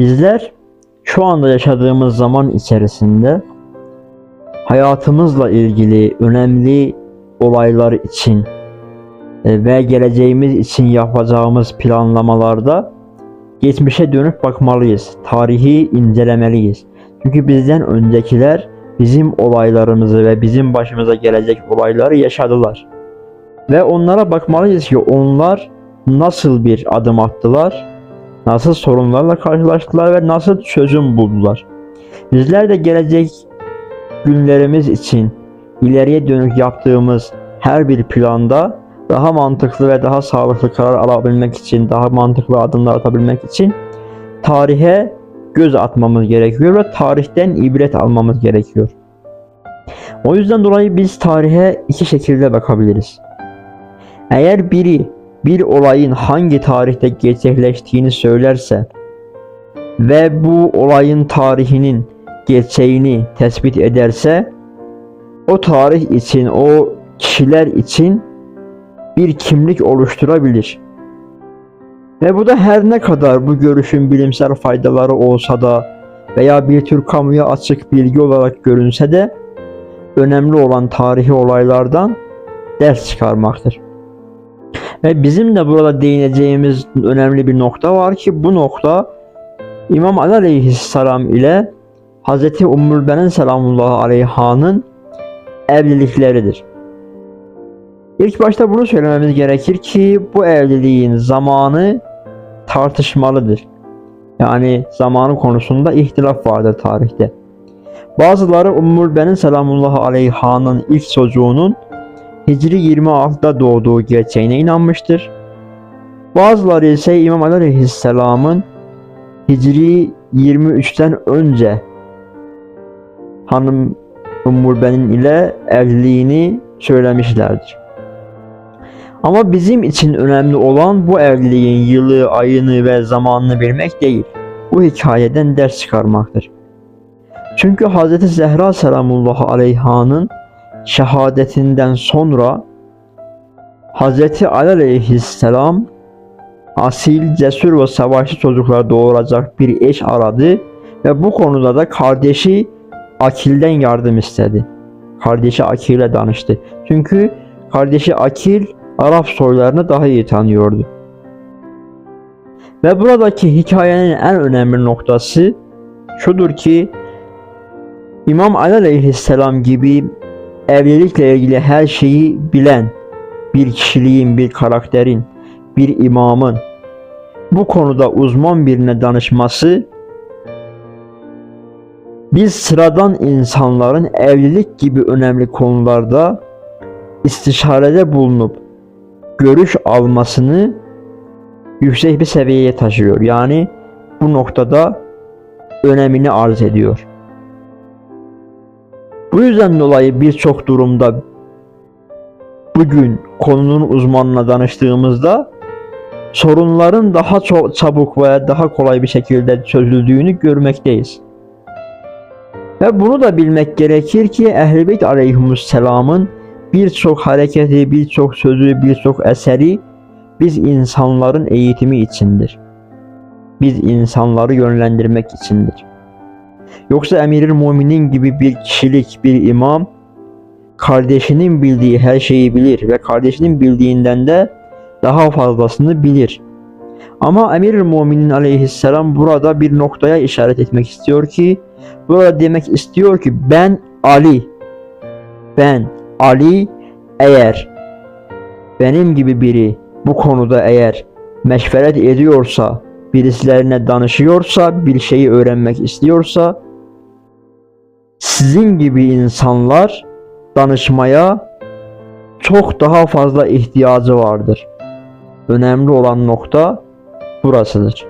Bizler şu anda yaşadığımız zaman içerisinde hayatımızla ilgili önemli olaylar için e, ve geleceğimiz için yapacağımız planlamalarda geçmişe dönüp bakmalıyız. Tarihi incelemeliyiz. Çünkü bizden öncekiler bizim olaylarımızı ve bizim başımıza gelecek olayları yaşadılar. Ve onlara bakmalıyız ki onlar nasıl bir adım attılar, nasıl sorunlarla karşılaştılar ve nasıl çözüm buldular. Bizler de gelecek günlerimiz için ileriye dönük yaptığımız her bir planda daha mantıklı ve daha sağlıklı karar alabilmek için, daha mantıklı adımlar atabilmek için tarihe göz atmamız gerekiyor ve tarihten ibret almamız gerekiyor. O yüzden dolayı biz tarihe iki şekilde bakabiliriz. Eğer biri bir olayın hangi tarihte gerçekleştiğini söylerse ve bu olayın tarihinin gerçeğini tespit ederse o tarih için, o kişiler için bir kimlik oluşturabilir. Ve bu da her ne kadar bu görüşün bilimsel faydaları olsa da veya bir tür kamuya açık bilgi olarak görünse de önemli olan tarihi olaylardan ders çıkarmaktır. Ve bizim de burada değineceğimiz önemli bir nokta var ki bu nokta İmam Ali Aleyhisselam ile Hz. Ummul Benin Selamullahi Aleyha'nın evlilikleridir. İlk başta bunu söylememiz gerekir ki bu evliliğin zamanı tartışmalıdır. Yani zamanı konusunda ihtilaf vardır tarihte. Bazıları Ummul Benin Selamullahi Aleyha'nın ilk çocuğunun Hicri 26'da doğduğu gerçeğine inanmıştır. Bazıları ise İmam Ali Aleyhisselam'ın Hicri 23'ten önce hanım Ummul Benin ile evliliğini söylemişlerdir. Ama bizim için önemli olan bu evliliğin yılı, ayını ve zamanını bilmek değil. Bu hikayeden ders çıkarmaktır. Çünkü Hz. Zehra selamullahi aleyhanın şehadetinden sonra Hz. Ali aleyhisselam asil, cesur ve savaşçı çocuklar doğuracak bir eş aradı ve bu konuda da kardeşi Akil'den yardım istedi. Kardeşi Akil'e danıştı. Çünkü kardeşi Akil Arap soylarını daha iyi tanıyordu. Ve buradaki hikayenin en önemli noktası şudur ki İmam Ali Aleyhisselam gibi evlilikle ilgili her şeyi bilen bir kişiliğin, bir karakterin, bir imamın bu konuda uzman birine danışması biz sıradan insanların evlilik gibi önemli konularda istişarede bulunup görüş almasını yüksek bir seviyeye taşıyor. Yani bu noktada önemini arz ediyor. Bu yüzden dolayı birçok durumda bugün konunun uzmanına danıştığımızda sorunların daha çok çabuk veya daha kolay bir şekilde çözüldüğünü görmekteyiz. Ve bunu da bilmek gerekir ki Ehl-i aleyhisselamın birçok hareketi, birçok sözü, birçok eseri biz insanların eğitimi içindir. Biz insanları yönlendirmek içindir. Yoksa Emirül Muminin gibi bir kişilik, bir imam kardeşinin bildiği her şeyi bilir ve kardeşinin bildiğinden de daha fazlasını bilir. Ama Emirül Muminin aleyhisselam burada bir noktaya işaret etmek istiyor ki burada demek istiyor ki ben Ali ben Ali eğer benim gibi biri bu konuda eğer meşveret ediyorsa, birislerine danışıyorsa, bir şeyi öğrenmek istiyorsa sizin gibi insanlar danışmaya çok daha fazla ihtiyacı vardır. Önemli olan nokta burasıdır.